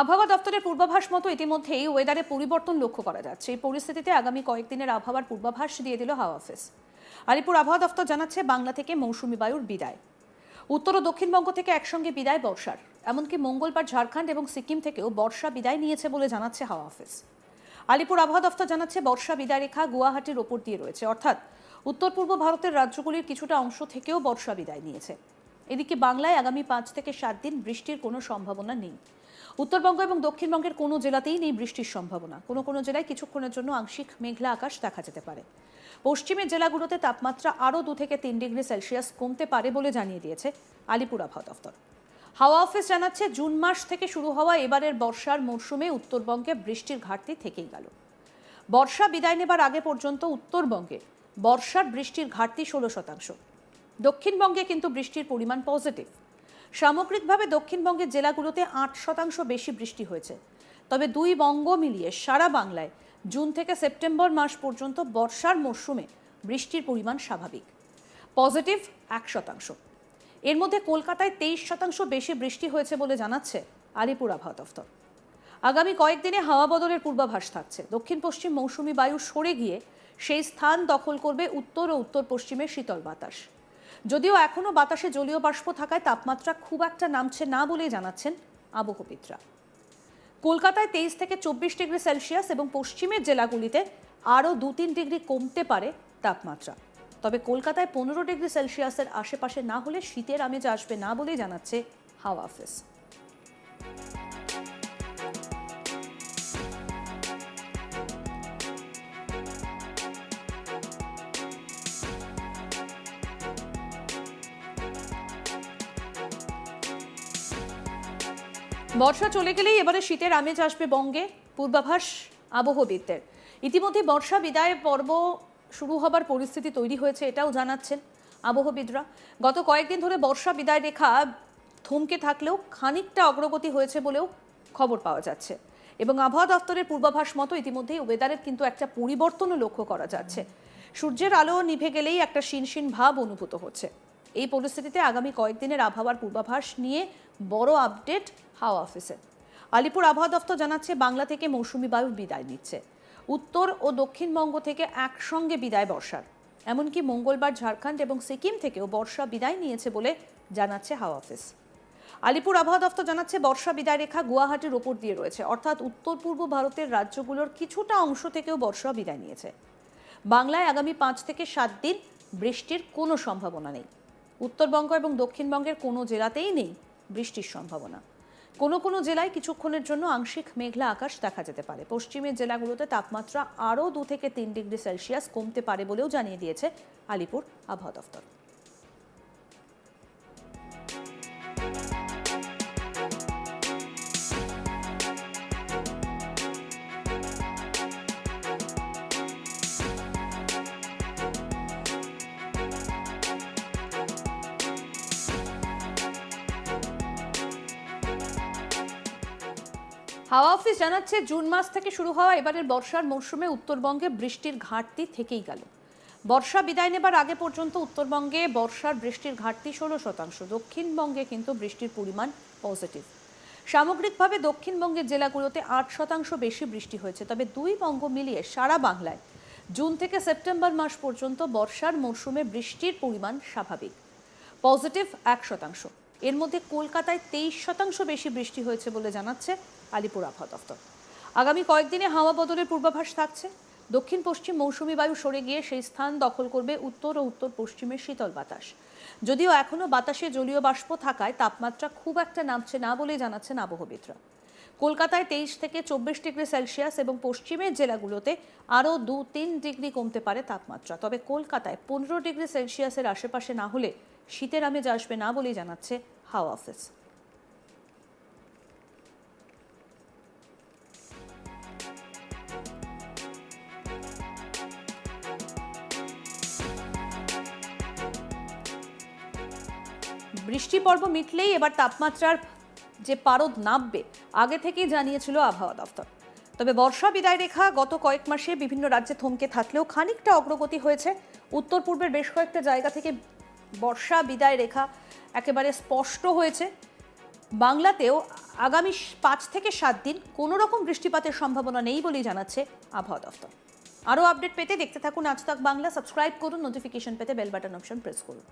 আবহাওয়া দপ্তরের পূর্বাভাস মতো ইতিমধ্যেই ওয়েদারে পরিবর্তন লক্ষ্য করা যাচ্ছে। এই পরিস্থিতিতে আগামী কয়েকদিনের আবহাওয়ার পূর্বাভাস দিয়ে দিল হাওয়া অফিস। আলিপুর আবহাওয়া দপ্তর জানাচ্ছে, বাংলা থেকে মৌসুমি বায়ুর বিদায়। উত্তর ও দক্ষিণবঙ্গ থেকে একসঙ্গে বিদায় বর্ষার। এমনকি মঙ্গলবার ঝাড়খণ্ড এবং সিকিম থেকেও বর্ষা বিদায় নিয়েছে বলে জানাচ্ছে হাওয়া অফিস। আলিপুর আবহাওয়া দফতর জানাচ্ছে, বর্ষা বিদায় রেখা গুয়াহাটির ওপর দিয়ে রয়েছে। অর্থাৎ উত্তর পূর্ব ভারতের রাজ্যগুলির কিছুটা অংশ থেকেও বর্ষা বিদায় নিয়েছে। এদিকে বাংলায় আগামী পাঁচ থেকে সাত দিন বৃষ্টির কোনো সম্ভাবনা নেই। উত্তরবঙ্গ এবং দক্ষিণবঙ্গের কোনো জেলাতেই নেই বৃষ্টির সম্ভাবনা। কোনো কোনো জেলায় কিছুক্ষণের জন্য আংশিক মেঘলা আকাশ দেখা যেতে পারে। পশ্চিমের জেলাগুলোতে তাপমাত্রা আরও দু থেকে তিন ডিগ্রি সেলসিয়াস কমতে পারে বলে জানিয়ে দিয়েছে আলিপুর আবহাওয়া দফতর। হাওয়া অফিস জানাচ্ছে জুন মাস থেকে শুরু হওয়া এবারের বর্ষার মরশুমে উত্তরবঙ্গে বৃষ্টির ঘাটতি থেকেই গেল। বর্ষা বিদায় নেবার আগে পর্যন্ত উত্তরবঙ্গে বর্ষার বৃষ্টির ঘাটতি ষোলো শতাংশ। দক্ষিণবঙ্গে কিন্তু বৃষ্টির পরিমাণ পজিটিভ। সামগ্রিকভাবে দক্ষিণবঙ্গের জেলাগুলোতে আট শতাংশ বেশি বৃষ্টি হয়েছে। তবে দুই বঙ্গ মিলিয়ে সারা বাংলায় জুন থেকে সেপ্টেম্বর মাস পর্যন্ত বর্ষার মরশুমে বৃষ্টির পরিমাণ স্বাভাবিক। পজিটিভ এক শতাংশ। এর মধ্যে কলকাতায় তেইশ শতাংশ বেশি বৃষ্টি হয়েছে বলে জানাচ্ছে আলিপুর আবহাওয়া দফতর। আগামী কয়েকদিনে হাওয়া বদলের পূর্বাভাস থাকছে। দক্ষিণ পশ্চিম মৌসুমি বায়ু সরে গিয়ে সেই স্থান দখল করবে উত্তর ও উত্তর পশ্চিমে শীতল বাতাস। যদিও এখনও বাতাসে জলীয় বাষ্প থাকায় তাপমাত্রা খুব একটা নামছে না বলেই জানাচ্ছেন আবহবিদরা। কলকাতায় তেইশ থেকে চব্বিশ ডিগ্রি সেলসিয়াস এবং পশ্চিমের জেলাগুলিতে আরও দু তিন ডিগ্রি কমতে পারে তাপমাত্রা। তবে কলকাতায় পনেরো ডিগ্রি সেলসিয়াসের আশেপাশে না হলে শীতের আমেজ আসবে না বলেই জানাচ্ছে হাওয়া অফিস। বর্ষা চলে গেলেই এবারে শীতের আমেজ আসবে বঙ্গে। পূর্বাভাস আবহবিদদের। ইতিমধ্যে বর্ষা বিদায় পর্ব শুরু হবার পরিস্থিতি তৈরি হয়েছে এটাও জানাচ্ছেন আবহবিদরা। গত কয়েকদিন ধরে বর্ষা বিদায় রেখা থমকে থাকলেও খানিকটা অগ্রগতি হয়েছে বলেও খবর পাওয়া যাচ্ছে। এবং আবহাওয়া দপ্তরের পূর্বাভাস মতো ইতিমধ্যেই ওয়েদারের কিন্তু একটা পরিবর্তনও লক্ষ্য করা যাচ্ছে। সূর্যের আলো নিভে গেলেই একটা শিনশিন ভাব অনুভূত হচ্ছে। এই পরিস্থিতিতে আগামী কয়েকদিনের আবহাওয়ার পূর্বাভাস নিয়ে বড় আপডেট হাওয়া অফিসে। আলিপুর আবহাওয়া দফতর জানাচ্ছে, বাংলা থেকে মৌসুমি বায়ু বিদায় নিচ্ছে। উত্তর ও দক্ষিণবঙ্গ থেকে একসঙ্গে বিদায় বর্ষার। এমনকি মঙ্গলবার ঝাড়খণ্ড এবং সিকিম থেকেও বর্ষা বিদায় নিয়েছে বলে জানাচ্ছে হাওয়া অফিস। আলিপুর আবহাওয়া দফতর জানাচ্ছে, বর্ষা বিদায় রেখা গুয়াহাটির ওপর দিয়ে রয়েছে। অর্থাৎ উত্তর পূর্ব ভারতের রাজ্যগুলোর কিছুটা অংশ থেকেও বর্ষা বিদায় নিয়েছে। বাংলায় আগামী পাঁচ থেকে সাত দিন বৃষ্টির কোনো সম্ভাবনা নেই। উত্তরবঙ্গ এবং দক্ষিণবঙ্গের কোনো জেলাতেই নেই বৃষ্টির সম্ভাবনা। কোনো কোনো জেলায় কিছুক্ষণের জন্য আংশিক মেঘলা আকাশ দেখা যেতে পারে। পশ্চিমের জেলাগুলোতে তাপমাত্রা আরও দু থেকে তিন ডিগ্রি সেলসিয়াস কমতে পারে বলেও জানিয়ে দিয়েছে আলিপুর আবহাওয়া দফতর হাওয়া অফিস জানাচ্ছে জুন মাস থেকে শুরু হওয়া এবারের বর্ষার মরশুমে উত্তরবঙ্গে বৃষ্টির ঘাটতি থেকেই গেল। বর্ষা বিদায় নেবার আগে পর্যন্ত উত্তরবঙ্গে বর্ষার বৃষ্টির ঘাটতি ষোলো শতাংশ। দক্ষিণবঙ্গে কিন্তু বৃষ্টির পরিমাণ পজিটিভ। সামগ্রিকভাবে দক্ষিণবঙ্গের জেলাগুলোতে আট শতাংশ বেশি বৃষ্টি হয়েছে। তবে দুই বঙ্গ মিলিয়ে সারা বাংলায় জুন থেকে সেপ্টেম্বর মাস পর্যন্ত বর্ষার মরশুমে বৃষ্টির পরিমাণ স্বাভাবিক। পজিটিভ এক শতাংশ। এর মধ্যে কলকাতায় তেইশ শতাংশ বেশি বৃষ্টি হয়েছে বলে জানাচ্ছে আলিপুর আবহাওয়া দফতর। আগামী কয়েকদিনে হাওয়া বদলের পূর্বাভাস থাকছে। দক্ষিণ পশ্চিম মৌসুমি বায়ু সরে গিয়ে সেই স্থান দখল করবে উত্তর ও উত্তর পশ্চিমের শীতল বাতাস। যদিও এখনও বাতাসে জলীয় বাষ্প থাকায় তাপমাত্রা খুব একটা নামছে না বলে জানাচ্ছেন আবহবিদরা। কলকাতায় তেইশ থেকে চব্বিশ ডিগ্রি সেলসিয়াস এবং পশ্চিমের জেলাগুলোতে আরও দু তিন ডিগ্রি কমতে পারে তাপমাত্রা। তবে কলকাতায় পনেরো ডিগ্রি সেলসিয়াসের আশেপাশে না হলে শীতের আমেজ আসবে না বলেই জানাচ্ছে হাওয়া অফিস। বৃষ্টি পর্ব মিটলেই এবার তাপমাত্রার যে পারদ নামবে, আগে থেকেই জানিয়েছিল আবহাওয়া দপ্তর। তবে বর্ষা বিদায় রেখা গত কয়েক মাসে বিভিন্ন রাজ্যে থমকে থাকলেও খানিকটা অগ্রগতি হয়েছে। উত্তর পূর্বের বেশ কয়েকটা জায়গা থেকে বর্ষা বিদায় রেখা একেবারে স্পষ্ট হয়েছে। বাংলাতেও আগামী পাঁচ থেকে সাত দিন কোনো রকম বৃষ্টিপাতের সম্ভাবনা নেই বলেই জানাচ্ছে আবহাওয়া দপ্তর। আরও আপডেট পেতে দেখতে থাকুন আজ তাক বাংলা। সাবস্ক্রাইব করুন, নোটিফিকেশন পেতে বেল বাটন অপশন প্রেস করুন।